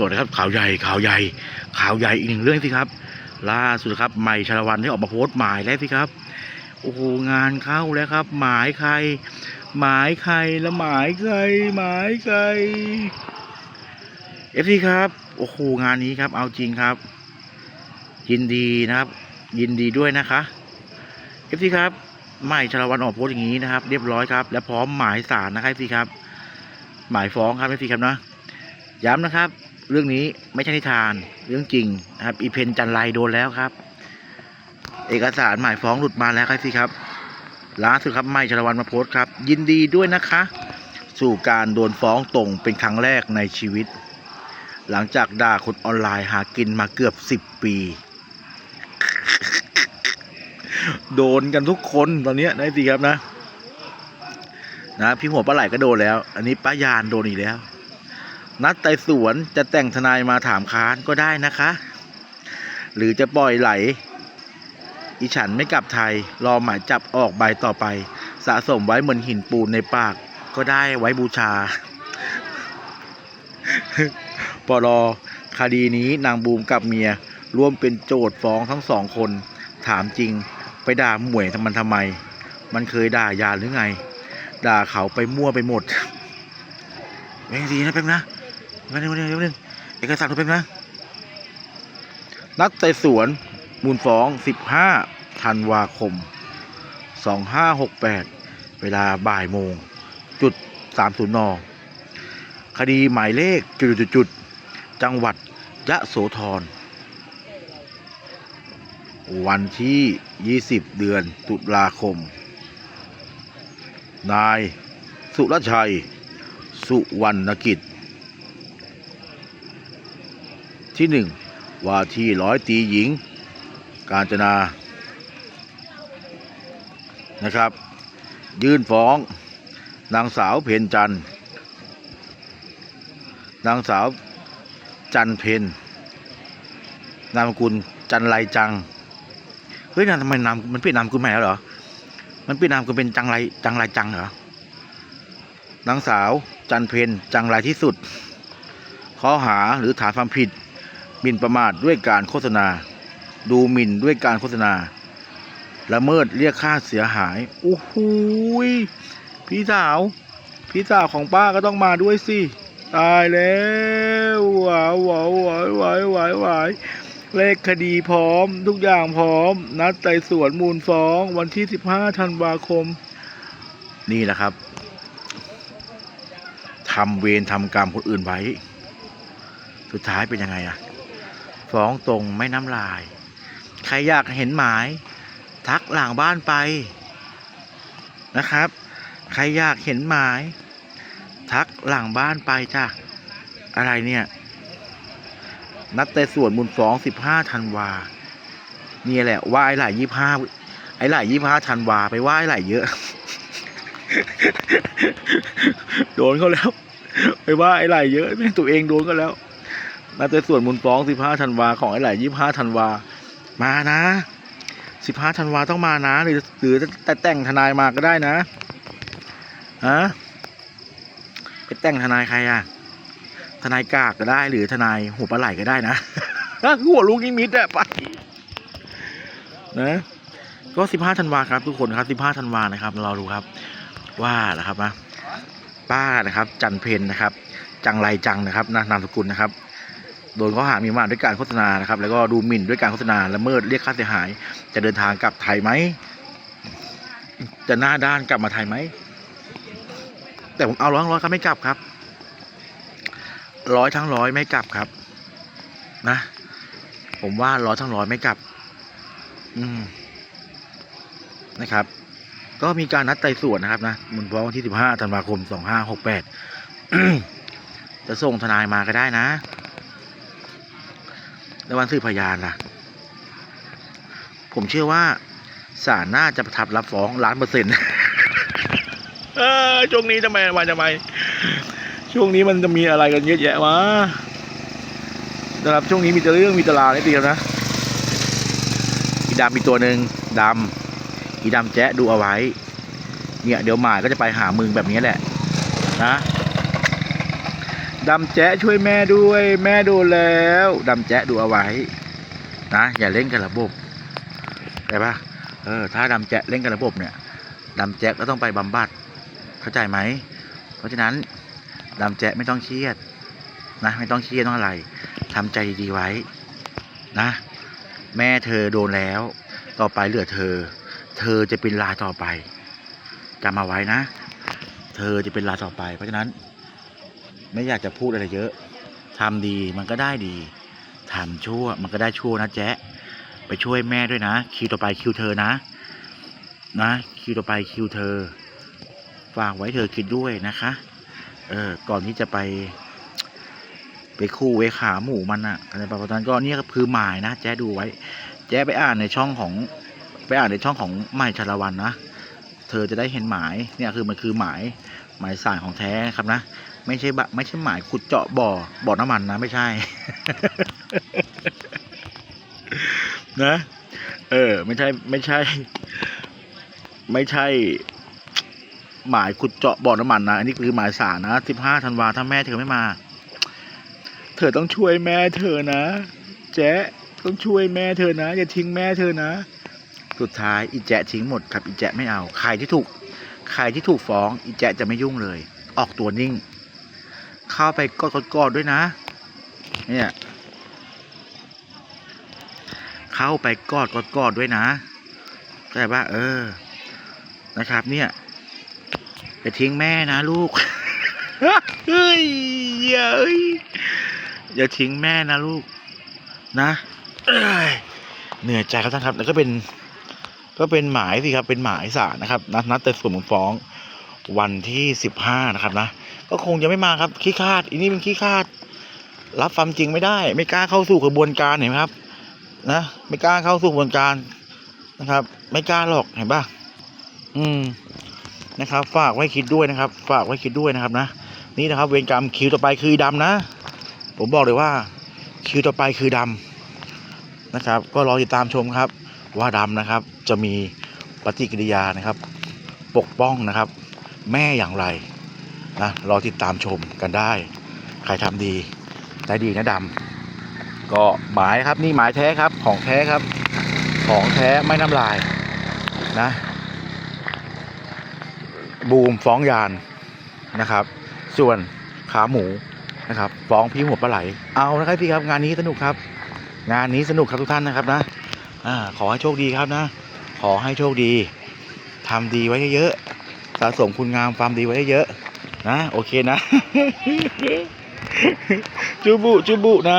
สวัสดีครับข่าวใหญ่ข่าวใหญ่ ข่าวใหญ่อีกหนึ่งเรื่องสิครับ ล่าสุดครับใหม่ชลวันได้ออกมาโพสต์หมายแล้วสิครับโอ้โหงานเข้าแล้วครับ หมายใคร หมายใครแล้วหมายใครหมายใครเอฟซีครับโอ้โหงานนี้ครับ เอาจริงครับ ยินดีนะครับ ยินดีด้วยนะคะเอฟซีครับใหม่ชลวันออกโพสต์อย่างนี้นะครับ เรียบร้อยครับ และพร้อมหมายสารนะครับเอฟซีครับ หมายฟ้องครับเอฟซีครับนะย้ำนะครับ เรื่องนี้ไม่ใช่นิทานเรื่องจริงนะครับ อีเพนจันไรโดนแล้วครับ เอกสารหมายฟ้องหลุดมาแล้วครับสิครับล่าสุดครับไม่ชลวันมาโพสต์ครับ ยินดีด้วยนะคะ สู่การโดนฟ้องตรงเป็นครั้งแรกในชีวิต หลังจากด่าคนออนไลน์หากินมาเกือบสิบปี โดนกันทุกคนตอนนี้นะสิครับนะ นะพี่หัวปลาไหลก็โดนแล้ว อันนี้ป้ายานโดนอีกแล้ว นัดไต่สวนจะแต่งทนายมาถามค้านก็ได้นะคะ หรือจะปล่อยไหลอีฉันไม่กลับไทย รอหมายจับออกใบต่อไป สะสมไว้เหมือนหินปูนในปาก ก็ได้ไว้บูชาปลอคดีนี้นางบูมกับเมียร่วมเป็นโจทย์ฟ้องทั้งสองคน ถามจริงไปด่าหมวยทำมันทำไม มันเคยด่ายาหรือไง ด่าเขาไปมั่วไปหมดแม่งดีนะแป๊บนะ แป๊บนึงแป๊บนึงแป๊บนึงเอกสารแป๊บนะ นัดไต่สวน มูลฟ้อง 15ธันวาคม 2568 เวลาบ่ายโมง จุด 30นคดีหมายเลขจุดจุดจุดจังหวัดยะโสธร วันที่ 20 เดือนตุลาคม นาย สุรชัย สุวรรณกิจ ที่หนึ่งว่าที่ร้อยตีหญิง กาญจนานะครับ ยื่นฟ้อง นางสาวเพนจันนางสาวจันเพนนามกุลจันไรจังเฮ้ยนามทำไมนามมันเปลี่ยนนามกุลใหม่แล้วเหรอมันเปลี่ยนนามกุลเป็นจังไรจังไรจังเหรอนางสาวจันเพนจังไรที่สุดข้อหาหรือฐานความผิด หมิ่นประมาทด้วยการโฆษณา ดูหมิ่นด้วยการโฆษณา ละเมิดเรียกค่าเสียหาย โอ้โหพี่สาว พี่สาวของป้าก็ต้องมาด้วยสิ ตายแล้วหวาวหวาวหวาหวาหวาหวาเลขคดีพร้อม ทุกอย่างพร้อม นัดไต่สวนมูลฟ้อง วันที่ 15ธันวาคม นี่แหละครับทำเวรทำกรรมคนอื่นไว้ สุดท้ายเป็นยังไงอะ ฟ้องตรงไม่น้ำลาย ใครอยากเห็นหมาย ทักหลังบ้านไปนะครับ ใครอยากเห็นหมาย ทักหลังบ้านไปจ้ะอะไรเนี่ย นัดแต่ส่วนมูลฟ้องสิบห้าธันวาเนี่ยแหละว่าไอ้หลายยี่ห้าไอ้หลายยี่ห้าธันวาไปว่าไอ้หลายเยอะ โดนเขาแล้ว ไปว่าไอ้ไหลเยอะแม่งตัวเองโดนก็แล้ว นัดแต่ส่วนมูลฟ้องสิบห้าธันวา ของไอ้ไหลยี่ห้าธันวา มานะสิบห้าธันวาต้องมานะ หรือหรือแต่แต่งทนายมาก็ได้นะฮะไปแต่งทนายใครอะทนายกากก็ได้ หรือทนายหัวปลาไหลก็ได้นะหัวลูกนิมิตอะไปนะก็สิบห้าธันวาครับทุกคนครับสิบห้าธันวานะครับ เราดูครับ ว่านะครับนะป้านะครับ จันเพนนะครับ จังไรจังนะครับนะนามสกุลนะครับ โดนข้อหามีมาด้วยการโฆษณานะครับ แล้วก็ดูหมิ่นด้วยการโฆษณาละเมิดเรียกค่าเสียหาย จะเดินทางกลับไทยไหมจะหน้าด้านกลับมาไทยไหมแต่ผมเอาร้อยทั้งร้อยครับไม่กลับครับ ร้อยทั้งร้อยไม่กลับครับ นะ ผมว่าร้อยทั้งร้อยไม่กลับ อืมนะครับ ก็มีการนัดไต่สวนนะครับนะมูลฟ้องวันที่15ธันวาคม2568จะส่งทนายมาก็ได้นะ แล้ววันสืบพยานล่ะ ผมเชื่อว่าศาลน่าจะประทับรับฟ้องล้านเปอร์เซ็นต์เออช่วงนี้ทำไมมาทำไม ช่วงนี้มันจะมีอะไรกันเยอะแยะวะนะครับช่วงนี้มีแต่เรื่องมีแตลานี่ตีกันนะอีดำมีตัวหนึ่งดำอีดำแจ๊ะดูเอาไว้ เนี่ยเดี๋ยวหมายก็จะไปหามึงแบบนี้แหละ นะ ดำแจ๊ะช่วยแม่ด้วย แม่โดนแล้วดำแจ๊ะดูเอาไว้นะอย่าเล่นกับระบบได้ปะเออถ้าดำแจ๊ะเล่นกับระบบเนี่ยดำแจ๊ะก็ต้องไปบำบัดเข้าใจไหมเพราะฉะนั้นดำแจ๊ะไม่ต้องเครียดนะไม่ต้องเครียดต้องอะไรทำใจดีๆไว้นะ แม่เธอโดนแล้ว ต่อไปเหลือเธอ เธอจะเป็นลาต่อไปจำมาไว้นะ เธอจะเป็นลาต่อไป เพราะฉะนั้น ไม่อยากจะพูดอะไรเยอะทำดีมันก็ได้ดีทำชั่วมันก็ได้ชั่วนะแจ๊ะไปช่วยแม่ด้วยนะ คิวต่อไปคิวเธอนะ นะ คิวต่อไปคิวเธอ ฝากไว้เธอคิดด้วยนะคะ เออก่อนที่จะไป ไปคู่ไว้ขาหมูมันอะอะไรประมาณนั้นก็เนี่ยก็คือหมายนะแจ๊ดูไว้ แจ๊ไปอ่านในช่องของ ไปอ่านในช่องของใหม่ชาละวันนะเธอจะได้เห็นหมายเนี่ยคือมันคือหมายหมายสารของแท้ครับนะ ไม่ใช่บะไม่ใช่หมายขุดเจาะบ่อบ่อน้ำมันนะไม่ใช่ นะ เออ ไม่ใช่ ไม่ใช่ ไม่ใช่ หมายขุดเจาะบ่อน้ำมันนะอันนี้คือหมายสารนะสิบห้าธันวาถ้าแม่เธอไม่มา เธอต้องช่วยแม่เธอนะแจ๊ต้องช่วยแม่เธอนะ อย่าทิ้งแม่เธอนะ สุดท้ายอีแจ๊ทิ้งหมดครับอีแจ๊ไม่เอาใครที่ถูกใครที่ถูกฟ้องอีแจ๊จะไม่ยุ่งเลย ออกตัวนิ่ง เข้าไปกอดกอดด้วยนะ เนี่ย เข้าไปกอดกอดกอดด้วยนะเข้าใจปะเออ นะครับ เนี่ยอย่าทิ้งแม่นะลูกเฮ้ยเยอย่าทิ้งแม่นะลูก นะเหนื่อยใจครับท่านครับ แล้วก็เป็น ก็เป็นหมายสิครับ เป็นหมายสารนะครับนัดนัดแต่ส่วนมูลฟ้องวันที่สิบห้านะครับนะ ก็คงจะไม่มาครับขี้คาดอันนี้มันขี้คาด รับความจริงไม่ได้ ไม่กล้าเข้าสู่กระบวนการเห็นไหมครับ นะไม่กล้าเข้าสู่กระบวนการนะครับ ไม่กล้าหรอกเห็นปะอืมนะครับ ฝากไว้คิดด้วยนะครับ ฝากไว้คิดด้วยนะครับนะนี่นะครับ เวรกรรมคิวต่อไปคือดำนะ ผมบอกเลยว่า คิวต่อไปคือดำนะครับ ก็รอติดตามชมครับ ว่าดำนะครับ จะมีปฏิกิริยานะครับ ปกป้องนะครับ แม่อย่างไร นะรอติดตามชมกันได้ ใครทำดีได้ดีนะดำก็หมายครับนี่หมายแท้ครับของแท้ครับ ของแท้ไม่น้ำลายนะบูมฟ้องยานนะครับ ส่วนขาหมูนะครับฟ้องพี่หัวปลาไหล เอานะครับพี่ครับงานนี้สนุกครับ งานนี้สนุกครับทุกท่านนะครับนะอขอให้โชคดีครับนะ ขอให้โชคดีทำดีไว้เยอะๆสะสมคุณงามความดีไว้เยอะ นะ โอเคนะ จูบุจูบุนะ